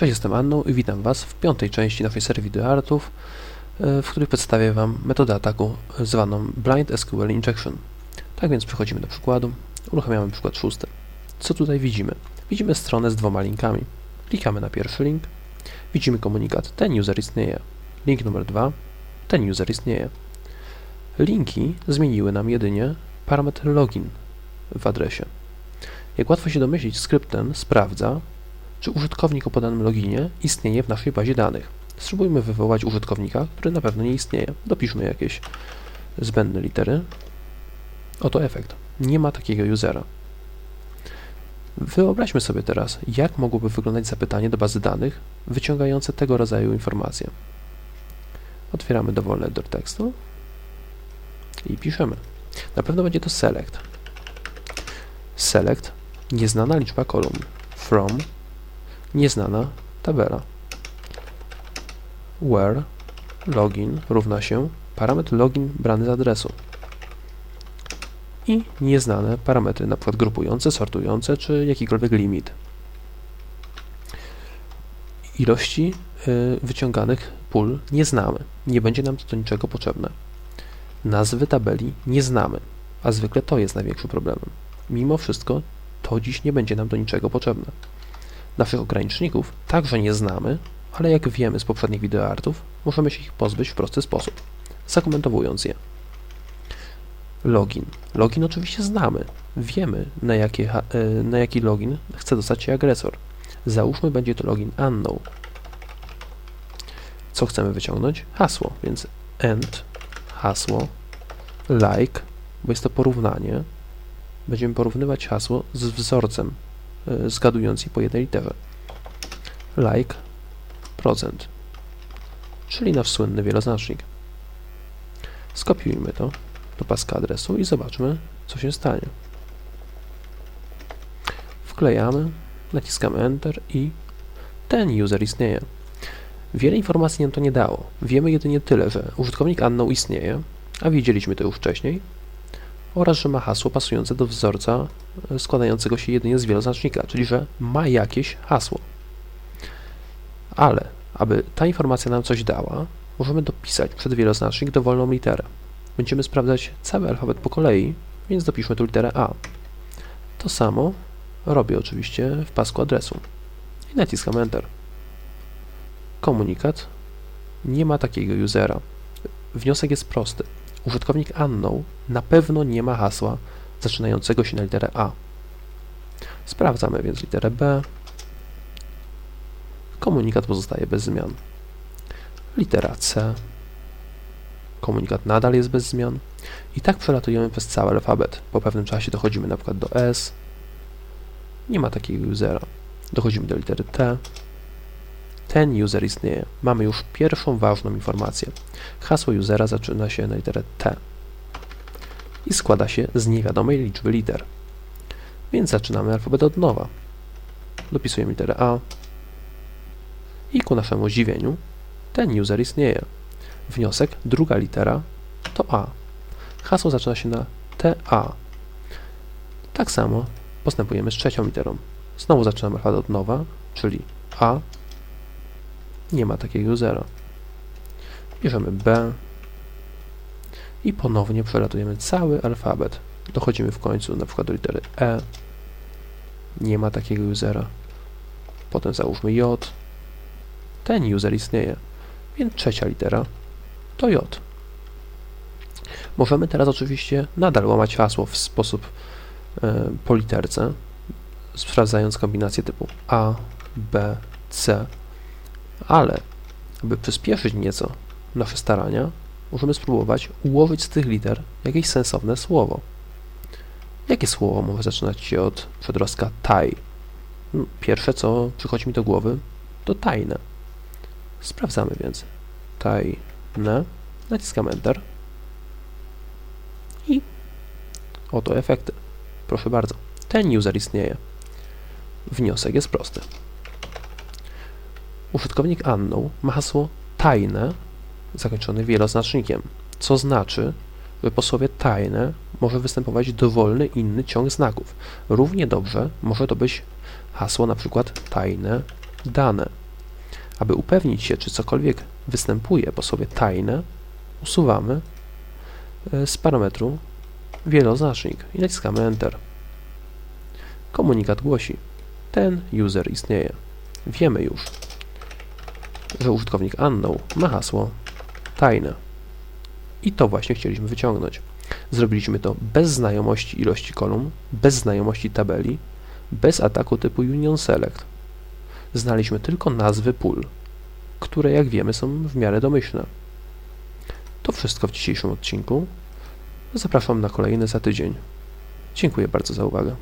Cześć, jestem Anną i witam Was w piątej części naszej serii wideoartów, e, w której przedstawię Wam metodę ataku zwaną Blind SQL Injection. Tak więc przechodzimy do przykładu, uruchamiamy przykład szósty. Co tutaj widzimy? Widzimy stronę z dwoma linkami. Klikamy na pierwszy link, widzimy komunikat ten user istnieje. Link numer dwa, ten user istnieje. Linki zmieniły nam jedynie parametr login w adresie. Jak łatwo się domyślić, skrypt ten sprawdza, czy użytkownik o podanym loginie istnieje w naszej bazie danych. Spróbujmy wywołać użytkownika, który na pewno nie istnieje. Dopiszmy jakieś zbędne litery. Oto efekt. Nie ma takiego usera. Wyobraźmy sobie teraz, jak mogłoby wyglądać zapytanie do bazy danych wyciągające tego rodzaju informacje. Otwieramy dowolny editor tekstu i piszemy. Na pewno będzie to select. Select nieznana liczba kolumn. From nieznana tabela. Where login równa się parametr login brany z adresu i nieznane parametry, np. grupujące, sortujące czy jakikolwiek limit. Ilości y, wyciąganych pól nie znamy. Nie będzie nam to do niczego potrzebne. Nazwy tabeli nie znamy, a zwykle to jest największym problemem. Mimo wszystko to dziś nie będzie nam do niczego potrzebne. Naszych ograniczników także nie znamy, ale jak wiemy z poprzednich wideoartów, możemy się ich pozbyć w prosty sposób, zakomentowując je. Login. Login oczywiście znamy. Wiemy, na, jakie, e, na jaki login chce dostać się agresor. Załóżmy, będzie to login unknown. Co chcemy wyciągnąć? Hasło, więc end hasło like, bo jest to porównanie. Będziemy porównywać hasło z wzorcem zgadując je po jednej literze. Like procent, czyli nasz słynny wieloznacznik. Skopiujmy to do paska adresu i zobaczmy, co się stanie. Wklejamy, naciskamy Enter i ten user istnieje. Wiele informacji nam to nie dało. Wiemy jedynie tyle, że użytkownik unknown istnieje, a widzieliśmy to już wcześniej, oraz że ma hasło pasujące do wzorca e, składającego się jedynie z wieloznacznika, czyli że ma jakieś hasło. Ale, aby ta informacja nam coś dała, możemy dopisać przed wieloznacznik dowolną literę. Będziemy sprawdzać cały alfabet po kolei, więc dopiszmy tu literę A. To samo robię oczywiście w pasku adresu. I naciskam Enter. Komunikat. Nie ma takiego usera. Wniosek jest prosty. Użytkownik unknown na pewno nie ma hasła zaczynającego się na literę A. Sprawdzamy więc literę B. Komunikat pozostaje bez zmian. Litera C. Komunikat nadal jest bez zmian. I tak przelatujemy przez cały alfabet. Po pewnym czasie dochodzimy na przykład do S. Nie ma takiego usera. Dochodzimy do litery T. Ten user istnieje. Mamy już pierwszą ważną informację. Hasło usera zaczyna się na literę T i składa się z niewiadomej liczby liter. Więc zaczynamy alfabet od nowa. Dopisujemy literę A i ku naszemu zdziwieniu ten user istnieje. Wniosek, druga litera to A. Hasło zaczyna się na TA. Tak samo postępujemy z trzecią literą. Znowu zaczynamy alfabet od nowa, czyli A. Nie ma takiego zera. Bierzemy B i ponownie przelatujemy cały alfabet. Dochodzimy w końcu na przykład do litery E. Nie ma takiego usera. Potem załóżmy J. Ten user istnieje, więc trzecia litera to J. Możemy teraz oczywiście nadal łamać hasło w sposób e, po literce, sprawdzając kombinację typu A, B, C, ale aby przyspieszyć nieco nasze starania, możemy spróbować ułożyć z tych liter jakieś sensowne słowo. Jakie słowo może zaczynać się od przedrostka taj? No, Pierwsze, co przychodzi mi do głowy, to tajne. Sprawdzamy więc. Tajne. Naciskam Enter. I oto efekty. Proszę bardzo. Ten user istnieje. Wniosek jest prosty. Użytkownik unknown ma hasło tajne zakończone wieloznacznikiem, co znaczy, że po słowie tajne może występować dowolny inny ciąg znaków. Równie dobrze może to być hasło na przykład tajne dane. Aby upewnić się, czy cokolwiek występuje po słowie tajne, usuwamy e, z parametru wieloznacznik i naciskamy Enter. Komunikat głosi: Ten user istnieje. Wiemy już, że użytkownik unknown ma hasło tajne. I to właśnie chcieliśmy wyciągnąć. Zrobiliśmy to bez znajomości ilości kolumn, bez znajomości tabeli, bez ataku typu Union Select. Znaliśmy tylko nazwy pól, które jak wiemy są w miarę domyślne. To wszystko w dzisiejszym odcinku. Zapraszam na kolejny za tydzień. Dziękuję bardzo za uwagę.